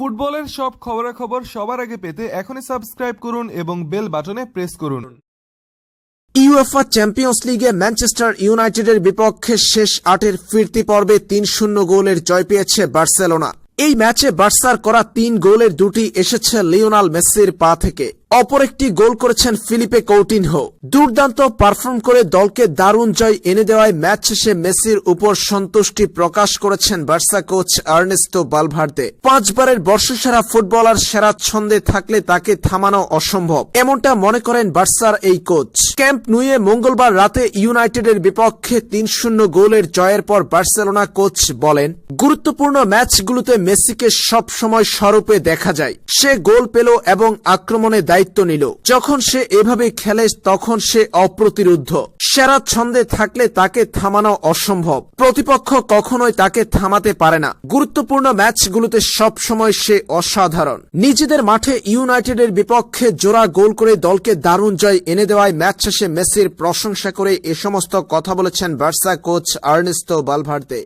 ফুটবলের সব খবরাখবর সবার আগে পেতে এখনই সাবস্ক্রাইব করুন এবং বেল বাটনে প্রেস করুন। ইউএফা চ্যাম্পিয়ন্স লিগে ম্যানচেস্টার ইউনাইটেডের বিপক্ষে শেষ আটের ফিরতি পর্বে তিন শূন্য গোলের জয় পেয়েছে বার্সেলোনা। এই ম্যাচে বার্সার করা তিন গোলের দুটি এসেছে লিওনাল মেসির পা থেকে। অপর একটি গোল করেছেন ফিলিপে কৌটিনহো। দুর্দান্ত পারফর্ম করে দলকে দারুণ জয় এনে দেওয়ায় ম্যাচ শেষে মেসির উপর সন্তুষ্টি প্রকাশ করেছেন বার্সা কোচ আর্নেস্টো বালভার্দে। পাঁচবারের বর্ষসেরা ফুটবলার সেরা ছন্দে থাকলে তাকে থামানো অসম্ভব। এমনটা মনে করেন বার্সার এই কোচ। ক্যাম্প নুয়ে মঙ্গলবার রাতে ইউনাইটেডের বিপক্ষে তিন শূন্য গোলের জয়ের পর বার্সেলোনা কোচ বলেন, গুরুত্বপূর্ণ ম্যাচগুলোতে মেসিকে সব সময় স্বরূপে দেখা যায়। সে গোল পেল এবং আক্রমণে দায়িত্ব নিল। যখন সে এভাবে খেলে, তখন সে অপ্রতিরুদ্ধ। সেরা ছন্দে থাকলে তাকে থামানো অসম্ভব। প্রতিপক্ষ কখনোই তাকে থামাতে পারে না। গুরুত্বপূর্ণ ম্যাচগুলোতে সব সময় সে অসাধারণ। নিজেদের মাঠে ইউনাইটেডের বিপক্ষে জোড়া গোল করে দলকে দারুণ জয় এনে দেওয়ায় ম্যাচ শেষে মেসির প্রশংসা করে এ সমস্ত কথা বলেছেন বার্সা কোচ আর্নেস্তো বালভার্দে।